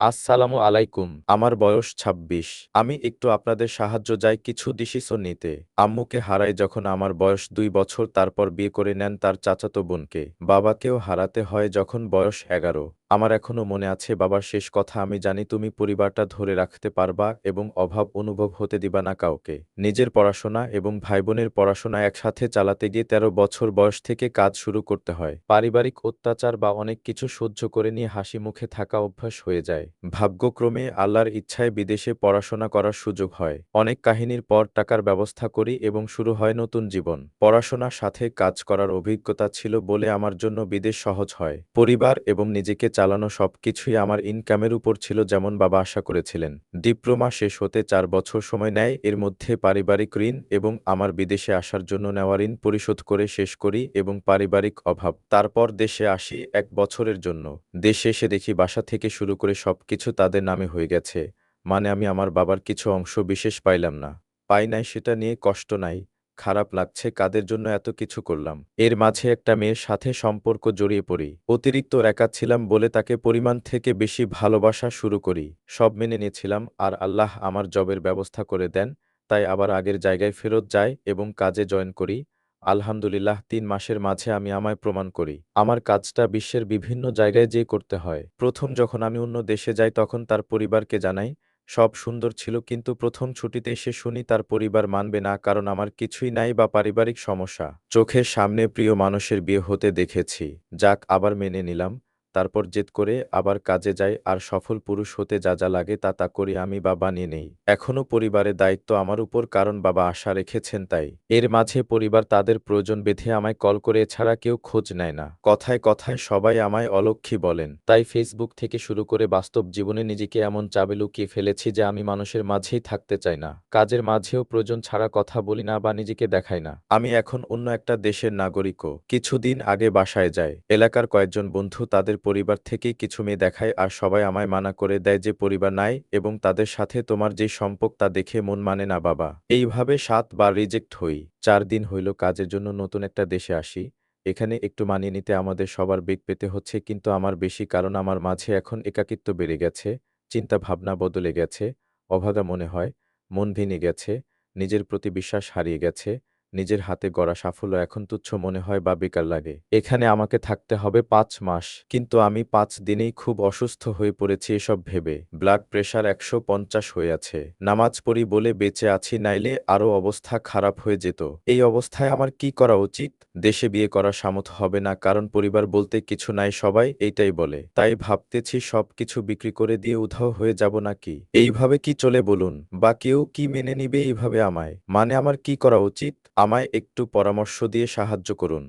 আসসালামু আলাইকুম, আমার বয়স ২৬ আমি একটু আপনাদের সাহায্য যাই কিছু ডিসিশন নিতে। আম্মুকে হারাই যখন আমার বয়স দুই বছর, তারপর বিয়ে করে নেন তার চাচাতো বোনকে। বাবাকেও হারাতে হয় যখন বয়স এগারো। আমার এখনও মনে আছে বাবার শেষ কথা, আমি জানি তুমি পরিবারটা ধরে রাখতে পারবা এবং অভাব অনুভব হতে দিবা না কাউকে। নিজের পড়াশোনা এবং ভাইবোনের পড়াশোনা একসাথে চালাতে গিয়ে তেরো বছর বয়স থেকে কাজ শুরু করতে হয়। পারিবারিক অত্যাচার বা অনেক কিছু সহ্য করে নিয়ে হাসি মুখে থাকা অভ্যাস হয়ে যায়। ভাগ্যক্রমে আল্লাহর ইচ্ছায় বিদেশে পড়াশোনা করার সুযোগ হয়। অনেক কাহিনীর পর টাকার ব্যবস্থা করি এবং শুরু হয় নতুন জীবন। পড়াশোনার সাথে কাজ করার অভিজ্ঞতা ছিল বলে আমার জন্য বিদেশ সহজ হয়। পরিবার এবং নিজেকে চালানো সবকিছুই আমার ইনকামের উপর ছিল যেমন বাবা আশা করেছিলেন। ডিপ্লোমা শেষ হতে চার বছর সময় নেয়, এর মধ্যে পারিবারিক ঋণ এবং আমার বিদেশে আসার জন্য নেওয়া ঋণ পরিশোধ করে শেষ করি এবং পারিবারিক অভাব। তারপর দেশে আসি এক বছরের জন্য। দেশে এসে দেখি বাসা থেকে শুরু করে সবকিছু তাদের নামে হয়ে গেছে। মানে আমি আমার বাবার কিছু অংশ বিশেষ পাইলাম না। পাই নাই সেটা নিয়ে কষ্ট নাই। খারাপ লাগছে, কাদের জন্য এত কিছু করলাম? এর মাঝে একটা মেয়ের সাথে সম্পর্ক জড়িয়ে পড়ি। অতিরিক্ত একা ছিলাম বলে তাকে পরিমাণ থেকে বেশি ভালোবাসা শুরু করি। সব মেনে নিয়েছিলাম, আর আল্লাহ আমার জবের ব্যবস্থা করে দেন, তাই আবার আগের জায়গায় ফেরত যাই এবং কাজে জয়েন করি। আলহামদুলিল্লাহ, তিন মাসের মাঝে আমি আমায় প্রমাণ করি। আমার কাজটা বিশ্বের বিভিন্ন জায়গায় যেয়ে করতে হয়। প্রথম যখন আমি অন্য দেশে যাই, তখন তার পরিবারকে জানাই সব সুন্দর ছিল কিন্তু প্রথম ছুটিতে এসে শুনি তার পরিবার মানবে না কারণ আমার কিছুই নাই বা পারিবারিক সমস্যা। চোখের সামনে প্রিয় মানুষের বিয়ে হতে দেখেছি। যাক, আবার মেনে নিলাম। তারপর জেদ করে আবার কাজে যাই, আর সফল পুরুষ হতে যা যা লাগে তা তা করি আমি বা বানিয়ে নেই। এখনও পরিবারের দায়িত্ব আমার উপর, কারণ বাবা আশা রেখেছেন তাই। এর মাঝে পরিবার তাদের প্রয়োজন বেঁধে আমায় কল করে, এছাড়া কেউ খোঁজ নেয় না। কথায় কথায় সবাই আমায় অলক্ষী বলেন। তাই ফেসবুক থেকে শুরু করে বাস্তব জীবনে নিজেকে এমন চাবে লুকিয়ে ফেলেছি যে আমি মানুষের মাঝেই থাকতে চাই না। কাজের মাঝেও প্রয়োজন ছাড়া কথা বলি না বা নিজেকে দেখাই না। আমি এখন অন্য একটা দেশের নাগরিকও। কিছুদিন আগে বাসায় যায় এলাকার কয়েকজন বন্ধু তাদের পরিবার থেকেই কিছু মেয়ে দেখায় আর সবাই আমায় মানা করে দেয় যে পরিবার নাই এবং তাদের সাথে তোমার যে সম্পর্ক তা দেখে মন মানে না, বাবা। এইভাবে সাত বার রিজেক্ট হই। চার দিন হইল কাজের জন্য নতুন একটা দেশে আসি। এখানে একটু মানিয়ে নিতে আমাদের সবার বেগ পেতে হচ্ছে কিন্তু আমার বেশি কারণ আমার মাঝে এখন একাকিত্ব বেড়ে গেছে চিন্তা ভাবনা বদলে গেছে, অভাগা মনে হয়, মন ভেঙে গেছে, নিজের প্রতি বিশ্বাস হারিয়ে গেছে নিজের হাতে গড়া সাফল্য এখন তুচ্ছ মনে হয় বা বেকার লাগে। এখানে আমাকে থাকতে হবে পাঁচ মাস। কিন্তু আমি পাঁচ দিনেই খুব অসুস্থ হয়ে পড়েছি এসব ভেবে। ব্লাড প্রেশার একশো পঞ্চাশ হয়ে আছে। নামাজ পড়ি বলে বেঁচে আছি নাইলে আরও অবস্থা খারাপ হয়ে যেত। এই অবস্থায় আমার কি করা উচিত? দেশে বিয়ে করার সামর্থ্য হবে না, কারণ পরিবার বলতে কিছু নাই, সবাই এইটাই বলে। তাই ভাবতেছি সব কিছু বিক্রি করে দিয়ে উধাও হয়ে যাব নাকি? এইভাবে কি চলে বলুন? বা কেউ কি মেনে নিবে এইভাবে আমায়? মানে আমার কি করা উচিত? আমায় একটু পরামর্শ দিয়ে সাহায্য করুন।